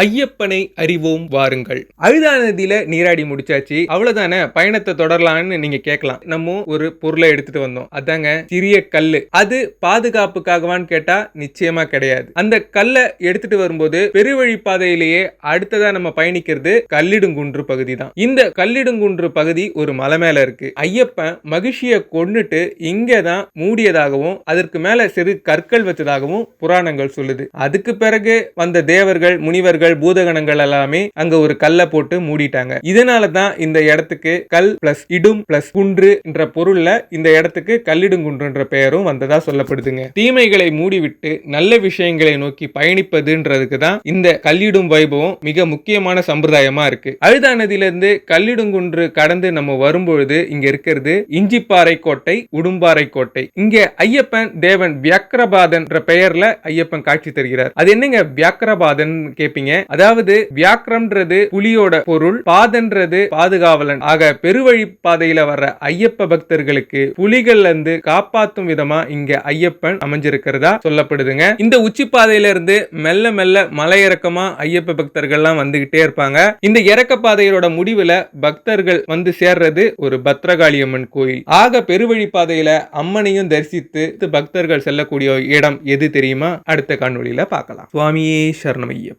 ஐயப்பனை அறிவோம் வாருங்கள். அழுதா நதியில நீராடி முடிச்சாச்சு. அவ்வளவுதானே? பயணத்தை தொடரலாம்னு நீங்க கேட்கலாம். நம்ம ஒரு பொருளை எடுத்துட்டு வந்தோம். அதாங்க சிறிய கல்லு. அது பாதுகாப்புக்காகவான்னு கேட்டா நிச்சயமா கிடையாது. அந்த கல்லை எடுத்துட்டு வரும்போது பெருவழி பாதையிலேயே அடுத்ததா நம்ம பயணிக்கிறது கல்லிடுங்குன்று பகுதி தான் இந்த கல்லிடுங்குன்று பகுதி ஒரு மலை மேல இருக்கு. ஐயப்பன் மகிழ்ச்சியை கொண்டுட்டு இங்கே தான் மூடியதாகவும் அதற்கு மேல சிறு கற்கள் வச்சதாகவும் புராணங்கள் சொல்லுது. அதுக்கு பிறகு வந்த தேவர்கள் முனிவர்கள் பூதகணங்கள் எல்லாமே அங்க ஒரு கல்லை போட்டு மூடிட்டாங்க. இதனால தான் இந்த இடத்துக்கு கல் பிளஸ் இடும் பிளஸ் குன்று என்ற பொருள்ல இந்த இடத்துக்கு கல்லிடுங்குன்றுன்ற பெயரும் வந்ததா சொல்லப்படுதுங்க. தீமைகளை மூடிவிட்டு நல்ல விஷயங்களை நோக்கி பயணிப்பதுன்றதுக்கு தான் இந்த கல்லிடும் வைபவம் மிக முக்கியமான சம்பிரதாயமா இருக்கு. அழுதா நதியிலிருந்து கல்லிடுங்குன்று கடந்து நம்ம வரும்பொழுது இங்க இருக்கிறது இஞ்சிப்பாறை கோட்டை உடும்பாறை கோட்டை. இங்க ஐயப்பன் தேவன் வியாக்கிரபாதன் பெயர்ல ஐயப்பன் காட்சி தருகிறார். அது என்னங்க வியாக்கிரபாதன் கேப்பீங்க? அதாவது வியாக்கிரம்ன்றது புலியோட பொருள் பாதன்றது பாதுகாவலன். ஆக பெருவழி பாதையில வர்ற ஐயப்ப பக்தர்களுக்கு புலிகள்ல இருந்து காப்பாத்தும் விதமா இங்க ஐயப்பன் அமைஞ்சிருக்கிறதா சொல்லப்படுதுங்க. இந்த உச்சி பாதையில இருந்து மெல்ல மெல்ல மலையிறக்கமா ஐயப்ப பக்தர்கள்லாம் வந்துகிட்டே இருப்பாங்க. இந்த இறக்க பாதையோட முடிவுல பக்தர்கள் வந்து சேர்றது ஒரு பத்ரகாளியம்மன் கோயில். ஆக பெருவழி பாதையில அம்மனையும் தரிசித்து பக்தர்கள் செல்லக்கூடிய இடம் எது தெரியுமா? அடுத்த காணொலியில பார்க்கலாம். சுவாமியே சரணமையம்